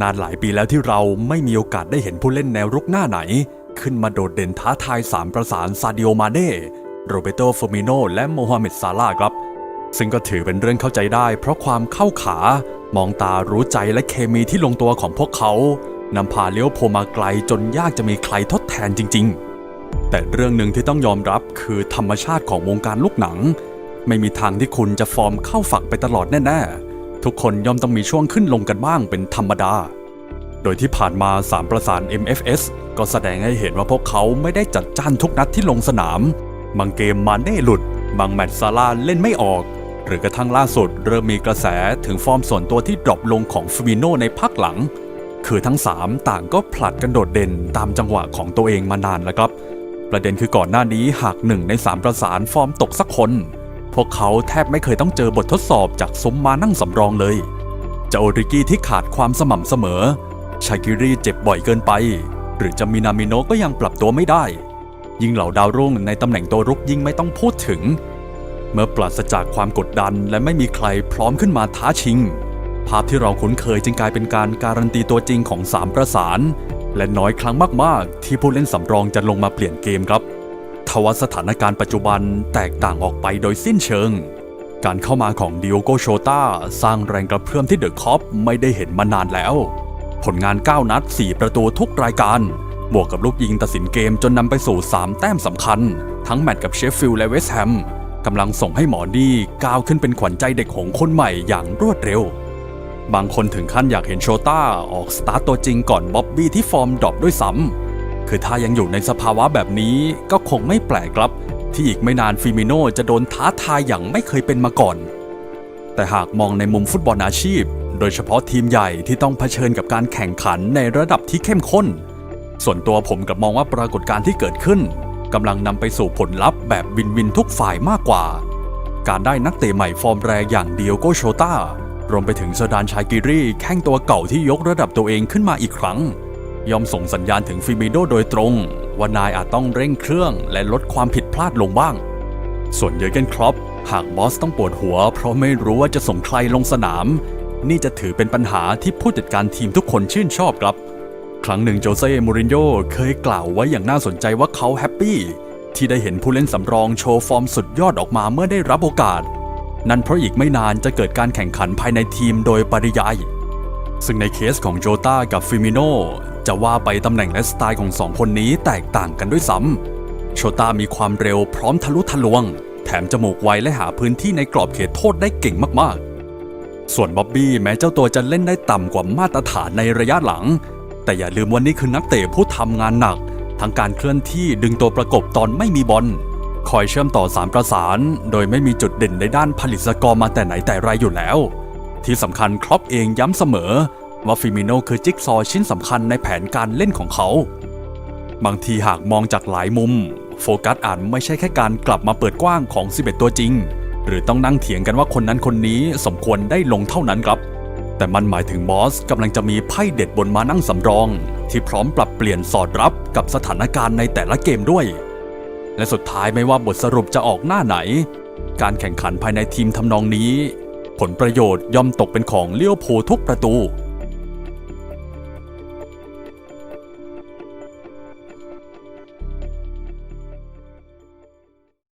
นานหลายปีแล้วที่เราไม่มีโอกาสได้เห็นผู้เล่นแนวรุกหน้าไหน ขึ้นมาโดดเด่นท้าทายสามประสานซาดิโอมาเน่โรเบโตเฟอร์มิโนและโมฮัมเหม็ดซาลาครับ ซึ่งก็ถือเป็นเรื่องเข้าใจได้ เพราะความเข้าขามองตารู้ใจและเคมีที่ลงตัวของพวกเขานำพาเลี้ยวโพมาไกลจนยากจะมีใครทดแทนจริง ๆ แต่เรื่องหนึ่งที่ต้องยอมรับคือธรรมชาติของวงการลูกหนัง ไม่มีทางที่คุณจะฟอร์มเข้าฝักไปตลอดแน่ๆ ทุกคนย่อมต้องมีช่วงขึ้นลงกันบ้างเป็นธรรมดา โดยที่ผ่านมาสามประสาน MFS ก็แสดงให้เห็นว่าพวกเขาไม่ได้จัดจ้านทุกนัดที่ลงสนาม บางเกมมาเน่หลุด บางแมตช์ซาร่าเล่นไม่ออก หรือกระทั่งล่าสุดเริ่มมีกระแสถึงฟอร์มส่วนตัวที่ดรอปลงของฟิมิโนในพักหลัง คือทั้ง 3 ต่างก็ผลัดกันโดดเด่นตามจังหวะของตัวเองมานานแล้วครับ ประเด็นคือก่อนหน้านี้หากหนึ่งใน3ประสานฟอร์มตกสักคน วกเขาแทบไม่เคยต้องเจอบททดสอบจากซุมมานั่งสำรองเลยจะโอริกี้ที่ขาดความสม่ำเสมอ ชากิรีเจ็บบ่อยเกินไป หรือจะมินามิโนก็ยังปรับตัวไม่ได้ ยิ่งเหล่าดาวรุ่งในตำแหน่งตัวรุกยิ่งไม่ต้องพูดถึง เมื่อปราศจากความกดดันและไม่มีใครพร้อมขึ้นมาท้าชิง ภาพที่เราคุ้นเคยจึงกลายเป็นการการันตีตัวจริงของสามประสาน และน้อยครั้งมากๆ ที่ผู้เล่นสำรองจะลงมาเปลี่ยนเกมครับ ทว่าสถานการณ์ปัจจุบันแตกต่างออกไปโดยสิ้นเชิง การเข้ามาของดิโอโกโชตาสร้างแรงกระเพื่อมที่เดอะคอปไม่ได้เห็นมานานแล้ว ผลงาน 9 นัด 4 ประตูทุกรายการ บวกกับลูกยิงตัดสินเกมจนนำไปสู่ 3 แต้มสำคัญ ทั้งแมตช์กับเชฟฟิลด์และเวสต์แฮมกำลังส่งให้หมอดีก้าวขึ้นเป็นขวัญใจเด็กหงคนใหม่อย่างรวดเร็ว บางคนถึงขั้นอยากเห็นโชต้าออกสตาร์ตตัวจริงก่อนบ๊อบบี้ที่ฟอร์มดรอปด้วยซ้ำ คือถ้ายังอยู่ในสภาวะแบบนี้ก็คงไม่แปลกครับ ที่อีกไม่นานฟิมิโนจะโดนท้าทายอย่างไม่เคยเป็นมาก่อน แต่หากมองในมุมฟุตบอลอาชีพ โดยเฉพาะทีมใหญ่ที่ต้องเผชิญกับการแข่งขันในระดับที่เข้มข้น ส่วนตัวผมกับมองว่าปรากฏการณ์ที่เกิดขึ้นกำลังนำไปสู่ผลลัพธ์แบบวินวินทุกฝ่ายมากกว่า การได้นักเตะใหม่ฟอร์มแรงอย่างเดียโกโชตารวมไปถึงเซดานชากิรีแข้งตัวเก่าที่ยกระดับตัวเองขึ้นมาอีกครั้ง ยอมส่งสัญญาณถึงฟิมิโดโดยตรง ว่านายอาจต้องเร่งเครื่องและลดความผิดพลาดลงบ้าง ส่วนเยอร์เกนครอปหากบอสต้องปวดหัว เพราะไม่รู้ว่าจะส่งใครลงสนาม นี่จะถือเป็นปัญหาที่ผู้จัดการทีมทุกคนชื่นชอบครับ ครั้งหนึ่งโจเซ่มูรินโญ่เคยกล่าวไว้อย่างน่าสนใจว่าเขาแฮปปี้ที่ได้เห็นผู้เล่นสำรองโชว์ฟอร์มสุดยอดออกมาเมื่อได้รับโอกาส นั่นเพราะอีกไม่นานจะเกิดการแข่งขันภายในทีมโดยปริยายซึ่งในเคสของโจตากับฟิมิโน จะว่าไปตำแหน่งและสไตล์ของสองคนนี้แตกต่างกันด้วยซ้ำโชต้ามีความเร็วพร้อมทะลุทะลวง แถมจมูกไวและหาพื้นที่ในกรอบเขตโทษได้เก่งมากๆ ส่วนบ๊อบบี้แม้เจ้าตัวจะเล่นได้ต่ำกว่ามาตรฐานในระยะหลัง แต่อย่าลืมว่านี่คือนักเตะผู้ทำงานหนัก ทั้งการเคลื่อนที่ดึงตัวประกบตอนไม่มีบอลคอยเชื่อมต่อสามประสาน โดยไม่มีจุดเด่นในด้านผลิตสกอร์มาแต่ไหนแต่ไรอยู่แล้ว ที่สำคัญครอปเองย้ำเสมอ ว่าฟิมิโนคือจิ๊กซอว์ชิ้นสำคัญในแผนการเล่นของเขา บางทีหากมองจากหลายมุม โฟกัสอาจไม่ใช่แค่การกลับมาเปิดกว้างของ 11 ตัวจริง หรือต้องนั่งเถียงกันว่าคนนั้นคนนี้สมควรได้ลงเท่านั้นครับ แต่มันหมายถึงมอสกำลังจะมีไพ่เด็ดบนมานั่งสำรอง ที่พร้อมปรับเปลี่ยนสอดรับกับสถานการณ์ในแต่ละเกมด้วย และสุดท้ายไม่ว่าบทสรุปจะออกหน้าไหน การแข่งขันภายในทีมทำนองนี้ ผลประโยชน์ย่อมตกเป็นของเลี้ยวโพทุกประตู